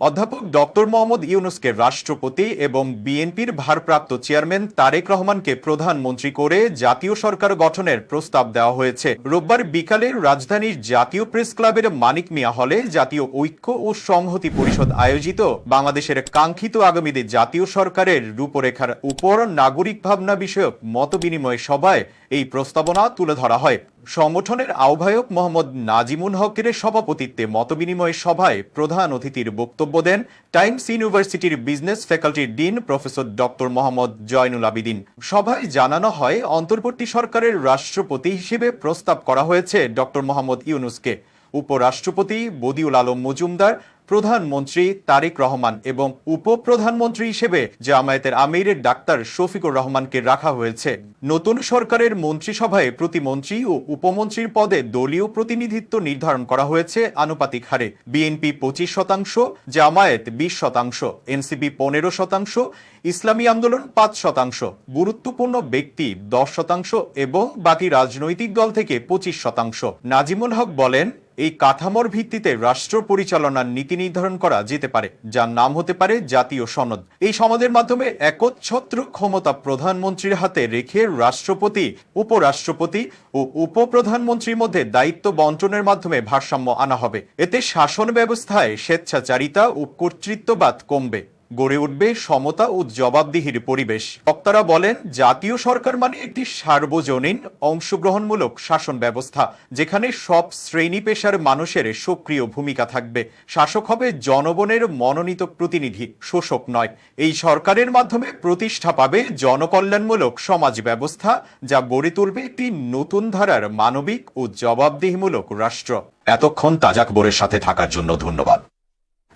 অধ্যাপক ডক্টর মোহাম্মদ ইউনুসকে রাষ্ট্রপতি এবং বিএনপির ভারপ্রাপ্ত চেয়ারম্যান তারেক রহমানকে প্রধানমন্ত্রী করে জাতীয় সরকার গঠনের প্রস্তাব দেওয়া হয়েছে। রোববার বিকালে রাজধানীর জাতীয় প্রেস ক্লাবের মানিক মিয়া হলে জাতীয় ঐক্য ও সংহতি পরিষদ আয়োজিত বাংলাদেশের কাঙ্ক্ষিত আগামীতে জাতীয় সরকারের রূপরেখার উপর নাগরিক ভাবনা বিষয়ক মতবিনিময় সভায় এই প্রস্তাবনা তুলে ধরা হয়। সংগঠনের আহ্বায়ক মোহাম্মদ নাজিমুল হকের সভাপতিত্বে মতবিনিময় সভায় প্রধান অতিথির বক্তব্য দেন টাইমস ইউনিভার্সিটির business ফ্যাকাল্টির dean professor doctor Mohammad Zainul Abedin. সভায় জানানো হয়, অন্তর্বর্তী সরকারের রাষ্ট্রপতি হিসেবে প্রস্তাব করা হয়েছে ডক্টর মোহাম্মদ ইউনুসকে। উপরাষ্ট্রপতি বদিউল আলম মজুমদার, প্রধানমন্ত্রী তারেক রহমান এবং উপপ্রধানমন্ত্রী হিসেবে জামায়াতের আমিরের ডাক্তার শফিকুর রহমানকে রাখা হয়েছে। নতুন সরকারের মন্ত্রিসভায় প্রতিমন্ত্রী ও উপমন্ত্রীর পদে দলীয় প্রতিনিধিত্ব নির্ধারণ করা হয়েছে আনুপাতিক হারে। বিএনপি পঁচিশ শতাংশ, জামায়াত বিশ শতাংশ, এনসিপি পনেরো শতাংশ, ইসলামী আন্দোলন পাঁচ শতাংশ, গুরুত্বপূর্ণ ব্যক্তি দশ শতাংশ এবং বাকি রাজনৈতিক দল থেকে পঁচিশ শতাংশ। নাজিমুল হক বলেন এই কাঠামোর ভিত্তিতে রাষ্ট্র পরিচালনার নীতি নির্ধারণ করা যেতে পারে, যার নাম হতে পারে জাতীয় সনদ। এই সনদের মাধ্যমে একচ্ছত্র ক্ষমতা প্রধানমন্ত্রীর হাতে রেখে রাষ্ট্রপতি, উপরাষ্ট্রপতি ও উপপ্রধানমন্ত্রীর মধ্যে দায়িত্ব বন্টনের মাধ্যমে ভারসাম্য আনা হবে। এতে শাসন ব্যবস্থায় স্বেচ্ছাচারিতা ও কর্তৃত্ববাদ কমবে। গড়ে উঠবে সমতা ও জবাবদিহির পরিবেশ। বক্তারা বলেন, জাতীয় সরকার মানে একটি সার্বজনীন অংশগ্রহণমূলক শাসন ব্যবস্থা, যেখানে সব শ্রেণি পেশার মানুষের সক্রিয় ভূমিকা থাকবে। শাসক হবে জনগণের মনোনীত প্রতিনিধি, শোষক নয়। এই সরকারের মাধ্যমে প্রতিষ্ঠা পাবে জনকল্যাণমূলক সমাজ ব্যবস্থা, যা গড়ে তুলবে একটি নতুন ধারার মানবিক ও জবাবদিহিমূলক রাষ্ট্র। এতক্ষণ তাজা খবরের সাথে থাকার জন্য ধন্যবাদ।